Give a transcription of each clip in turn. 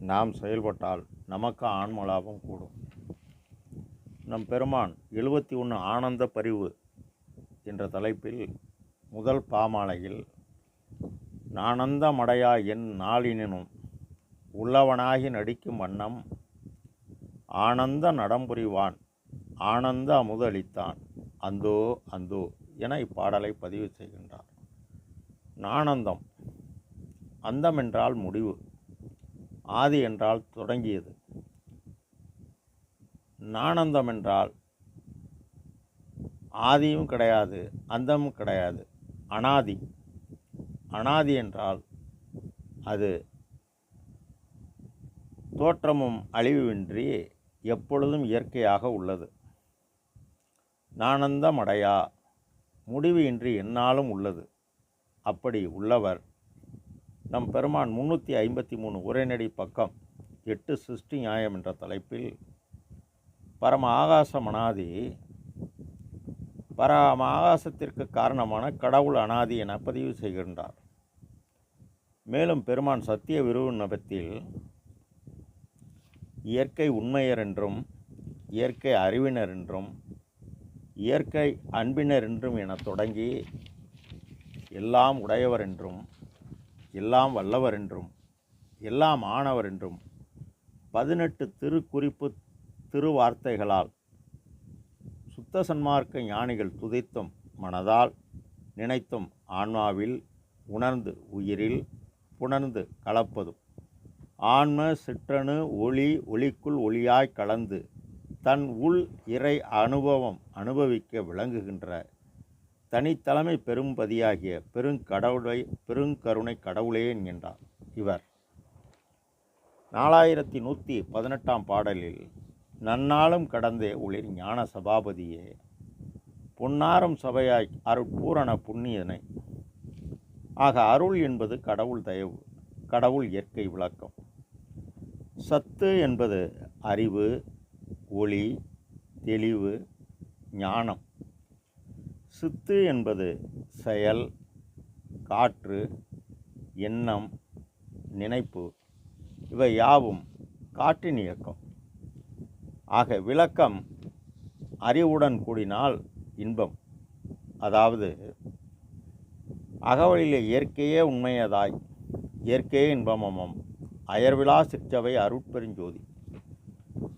நாம் செயல்பட்டால் நமக்கு ஆன்ம லாபம் கூடும். நம் பெருமான் எழுபத்தி ஒன்று ஆனந்த பரிவு என்ற தலைப்பில் முதல் பாமாலையில் நானந்தமடையா என் நாளினும் உள்ளவனாகி நடிக்கும் வண்ணம் ஆனந்த நடம்புரிவான் ஆனந்த அமுதளித்தான். அந்தோ அந்தோ என இப்பாடலை பதிவு செய்கின்றார். நானந்தம் அந்தம் என்றால் முடிவு. ஆதி என்றால் தொடங்கியது. நானந்தம் என்றால் ஆதியும் கிடையாது அந்தமும் கிடையாது. அனாதி. அனாதி என்றால் அது தோற்றமும் அழிவுவின்றி எப்பொழுதும் இயற்கையாக உள்ளது. நானந்தமடையா? முடிவு இன்றி என்னாலும் உள்ளது. அப்படி உள்ளவர் நம் பெருமான் முன்னூற்றி ஐம்பத்தி மூணு உரைநடை பக்கம் எட்டு சிருஷ்டி நியாயம் என்ற தலைப்பில் பரம ஆகாச அனாதி பரம ஆகாசத்திற்கு காரணமான கடவுள் அனாதி என பதிவு செய்கின்றார். மேலும் பெருமான் சத்திய விருவிண்ணபத்தில் இயற்கை உண்மையர் என்றும் இயற்கை அறிவினர் என்றும் இயற்கை அன்பினர் என்றும் என தொடங்கி எல்லாம் உடையவர் என்றும் எல்லாம் வல்லவர் என்றும் எல்லாம் ஆனவர் என்றும் பதினெட்டு திருக்குறிப்பு திருவார்த்தைகளால் சுத்த சன்மார்க்க ஞானிகள் துதித்தும் மனதால் நினைத்தும் ஆன்மாவில் உணர்ந்து உயிரில் புணர்ந்து கலப்பதும் ஆன்ம சிற்றணு ஒளி ஒளிக்குள் ஒளியாய் கலந்து தன் உள் இறை அனுபவம் அனுபவிக்க விளங்குகின்ற தனித்தலைமை பெரும்பதியாகிய பெருங்கடவுளை பெருங்கருணை கடவுளே என்கின்றார் இவர். நாலாயிரத்தி நூற்றி பதினெட்டாம் பாடலில் நன்னாளும் கடந்தே உளிர் ஞான சபாபதியே பொன்னாரம் சபையாய் அருட்பூரண புண்ணியனை. ஆக அருள் என்பது கடவுள் தயவு கடவுள் இயற்கை விளக்கம். சத்து என்பது அறிவு ஒளி தெளிவு ஞானம். சித்து என்பது செயல் காற்று எண்ணம் நினைப்பு. இவை யாவும் காற்றின் இயக்கம். ஆக விளக்கம் அறிவுடன் கூடினால் இன்பம். அதாவது அகவழியிலே இயற்கையே உண்மையதாய் இயற்கையே இன்பமமம். அயர்விழா சிற்றவை அருட்பெருஞ்சோதி.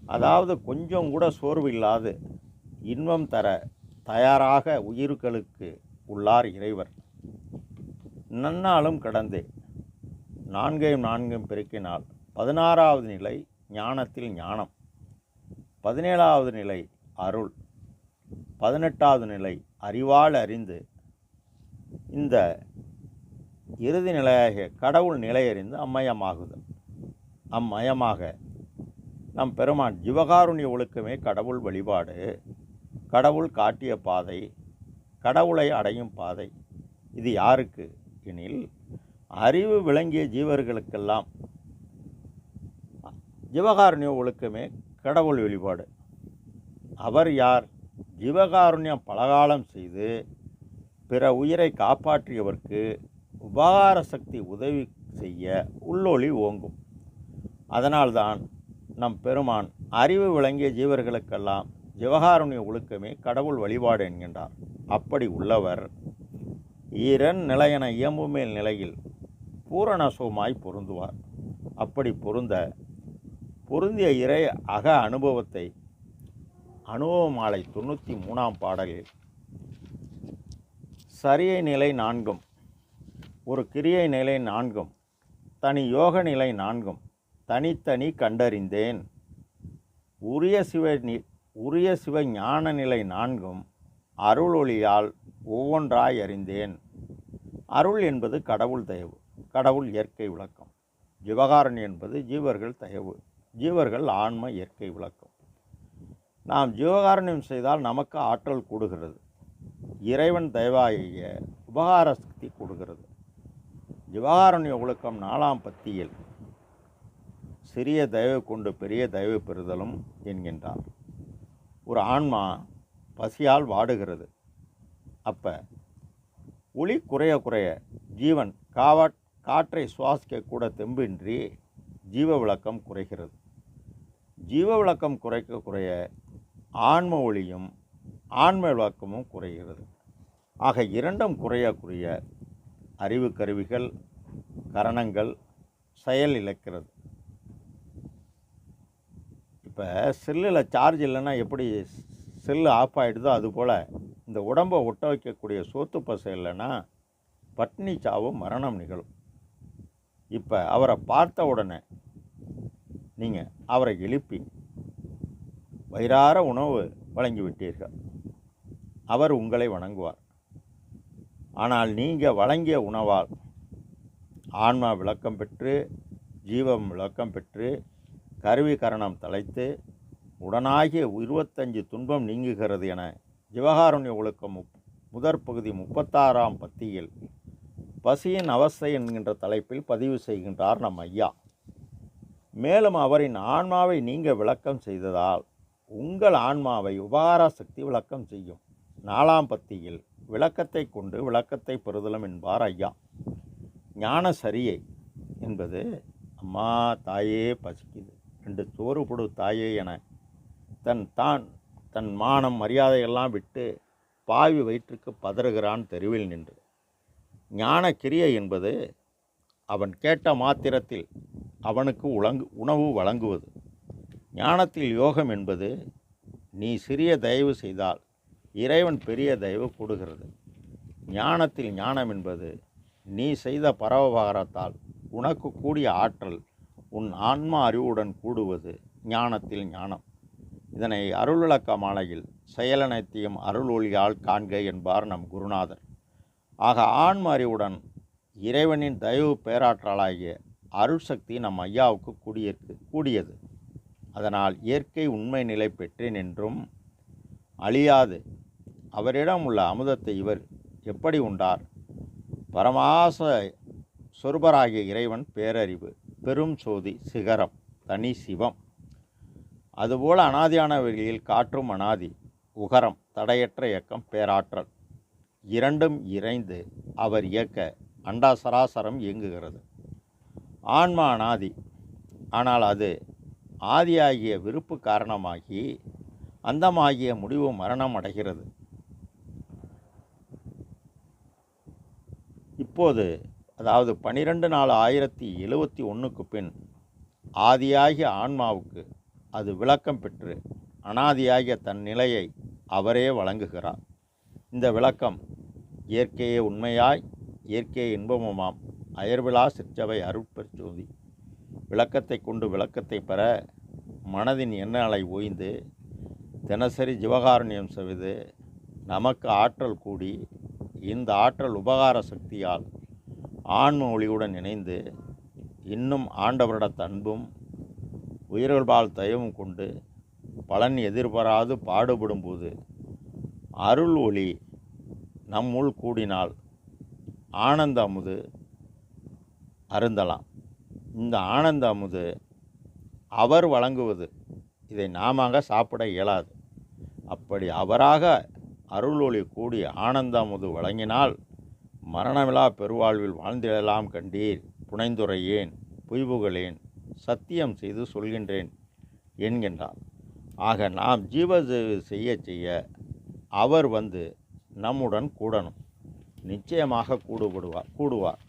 அதாவது கொஞ்சம் கூட சோர்வு இல்லாது இன்பம் தர தயாராக உயிர்களுக்கு உள்ளார் இறைவர். நன்னாலும் கடந்தே. நான்கையும் நான்கும் பெருக்கினால் பதினாறாவது நிலை ஞானத்தில் ஞானம். பதினேழாவது நிலை அருள். பதினெட்டாவது நிலை அறிவால் அறிந்து. இந்த இறுதி நிலையாக கடவுள் நிலையறிந்து அம்மயமாகுதல் அம்மயமாக நம் பெருமான் ஜீவகாருண்ய ஒழுக்கமே கடவுள் வழிபாடு. கடவுள் காட்டிய பாதை கடவுளை அடையும் பாதை இது யாருக்கு? எனில் அறிவு விளங்கிய ஜீவர்களுக்கெல்லாம். ஜீவகாருண்ய ஒழுக்கமே கடவுள் வெளிப்பாடு அவர் யார்? ஜீவகாருண்யம் பலகாலம் செய்து பிற உயிரை காப்பாற்றியவர்க்கு உபகார சக்தி உதவி செய்ய உள்ளொளி ஓங்கும். அதனால்தான் நம் பெருமான் அறிவு விளங்கிய ஜீவர்களுக்கெல்லாம் ஜவஹாருடைய ஒழுக்கமே கடவுள் வழிபாடு என்கின்றார். அப்படி உள்ளவர் ஈரன் நிலையென இயம்புமேல் நிலையில் பூரணசுவமாய் பொருந்துவார். அப்படி பொருந்த பொருந்திய இறை அக அனுபவத்தை அனுபவமாலை தொண்ணூற்றி மூணாம் பாடலில் சரியை நிலை நான்கும் ஒரு கிரியை நிலை நான்கும் தனி யோக நிலை நான்கும் தனித்தனி கண்டறிந்தேன் உரிய சிவ உரிய சிவ ஞான நிலை நான்கும் அருளொளியால் ஒவ்வொன்றாய் அறிந்தேன் அருள் என்பது கடவுள் தயவு கடவுள் இயற்கை விளக்கம். ஜீவகாரன் என்பது ஜீவர்கள் தயவு ஜீவர்கள் ஆன்ம இயற்கை விளக்கம். நாம் ஜீவகாரணியம் செய்தால் நமக்கு ஆற்றல் கூடுகிறது. இறைவன் தயவாகிய உபகார சக்தி கூடுகிறது. ஜீவகாரண்ய ஒழுக்கம் நாலாம் பத்தியில் சிறிய தயவு கொண்டு பெரிய தயவு பெறுதலும் என்கின்றார். ஒரு ஆன்மா பசியால் வாடுகிறது. அப்போ ஒளி குறைய குறைய ஜீவன் காவா காற்றை சுவாசிக்க கூட தெம்பின்றி ஜீவ விளக்கம் குறைகிறது. ஜீவ விளக்கம் குறைக்க குறைய ஆன்ம ஒளியும் ஆன்ம விளக்கமும் குறைகிறது. ஆக இரண்டும் குறைய குறைய அறிவு கருவிகள் கரணங்கள் செயல் இழக்கிறது. இப்போ செல்லில் சார்ஜ் இல்லைன்னா எப்படி செல்லு ஆஃப் ஆகிடுதோ அதுபோல் இந்த உடம்பை ஒட்ட வைக்கக்கூடிய சோத்து பசை இல்லைன்னா பட்னி சாவு மரணம் நிகழும். இப்போ அவரை பார்த்த உடனே நீங்கள் அவரை எழுப்பி வயிறார உணவு வழங்கி விட்டீர்கள். அவர் உங்களை வணங்குவார். ஆனால் நீங்கள் வழங்கிய உணவால் ஆன்மா விளக்கம் பெற்று ஜீவம் விளக்கம் பெற்று கருவி கரணம் தலைத்து உடனாகிய இருபத்தஞ்சு துன்பம் நீங்குகிறது என ஜீவகாருண்ய ஒழுக்கம் முப் முதற் பகுதி முப்பத்தாறாம் பத்தியில் பசியின் அவஸ்தை என்கின்ற தலைப்பில் பதிவு செய்கின்றார் நம் ஐயா. மேலும் அவரின் ஆன்மாவை நீங்க விளக்கம் செய்ததால் உங்கள் ஆன்மாவை உபகார சக்தி விளக்கம் செய்யும். நாலாம் பத்தியில் விளக்கத்தை கொண்டு விளக்கத்தை பெறுதலும் என்பார் ஐயா. ஞான சரியை என்பது அம்மா தாயே பசிக்குது. ரெண்டு சோறு கொடு தாயே என தன் தான் தன் மானம் மரியாதையெல்லாம் விட்டு பாவி வயிற்றுக்கு பதறுகிறான் தெருவில் நின்று. ஞான கிரியை என்பது அவன் கேட்ட மாத்திரத்தில் அவனுக்கு உலங்கு உணவு வழங்குவது. ஞானத்தில் யோகம் என்பது நீ சிறிய தயவு செய்தால் இறைவன் பெரிய தயவு கூடுகிறது. ஞானத்தில் ஞானம் என்பது நீ செய்த பரவபகாரத்தால் உனக்கு கூடிய ஆற்றல் உன் ஆன்மா அறிவுடன் கூடுவது ஞானத்தில் ஞானம். இதனை அருள்விளக்க மாலையில் செயலனைத்தையும் அருள் ஒளியால் காண்க என்பார் நம் குருநாதர். ஆக ஆன்ம அறிவுடன் இறைவனின் தயவு பேராற்றலாகிய அருள் சக்தி நம் ஐயாவுக்கு கூடியிருக்கு கூடியது. அதனால் இயற்கை உண்மை நிலை பெற்றேன் என்றும் அழியாது. அவரிடம் உள்ள அமுதத்தை இவர் எப்படி உண்டார்? பரமாச சொருபராகிய இறைவன் பேரறிவு. பெரும் சோதி சிகரம் தனி சிவம். அதுபோல் அனாதியான வழியில் காற்றும் அனாதி உகரம் தடையற்ற இயக்கம் பேராற்றல். இரண்டும் இறைந்து அவர் இயக்க அண்டா சராசரம் இயங்குகிறது. ஆன்மா அனாதி. ஆனால் அது ஆதியாகிய விருப்பு காரணமாகி அந்தமாகிய முடிவு மரணம் அடைகிறது. இப்போது அதாவது பனிரெண்டு நாலு ஆயிரத்தி எழுவத்தி ஒன்றுக்கு பின் ஆதியாகிய ஆன்மாவுக்கு அது விளக்கம் பெற்று அனாதியாகிய தன் நிலையை அவரே வழங்குகிறார். இந்த விளக்கம் இயற்கையே உண்மையாய் இயற்கையே இன்பமுமாம் அயர்விழா சிற்றவை அருட்பெருச்சோதி விளக்கத்தை கொண்டு விளக்கத்தை பெற மனதின் எண்ண அலை ஓய்ந்து தினசரி ஜீவகாருண்யம் செய்து நமக்கு ஆற்றல் கூடி இந்த ஆற்றல் உபகார சக்தியால் ஆன்ம ஒளியுடன் இணைந்து இன்னும் ஆண்டவரிட அன்பும் உயிர்கள்பால் தயவும் கொண்டு பலன் எதிர்பாராது பாடுபடும்போது அருள் ஒளி நம்முள் கூடினால் ஆனந்த அமுது அருந்தலாம். இந்த ஆனந்த அமுது அவர் வழங்குவது. இதை நாம சாப்பிட இயலாது. அப்படி அவராக அருள் ஒளி கூடி ஆனந்த அமுது வழங்கினால் மரணமிலா பெருவாழ்வில் வாழ்ந்திடலாம் கண்டீர். புனைந்துரையேன் புய்வுகளேன் சத்தியம் செய்து சொல்கின்றேன் என்கின்றார். ஆக நாம் ஜீவ செய்ய செய்ய அவர் வந்து நம்முடன் கூடணும். நிச்சயமாக கூடுபடுவார் கூடுவார்.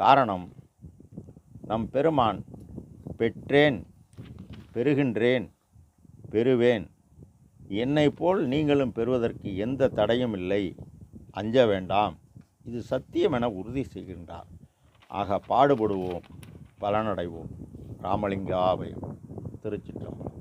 காரணம் நம் பெருமான் பெற்றேன் பெறுகின்றேன் பெறுவேன். என்னை போல் நீங்களும் பெறுவதற்கு எந்த தடையும் இல்லை. அஞ்ச வேண்டாம். இது சத்தியம் என உறுதி செய்கின்றார். ஆக பாடுபடுவோம் பலனடைவோம். ராமலிங்காவை திருச்சிற்றம்பலம்.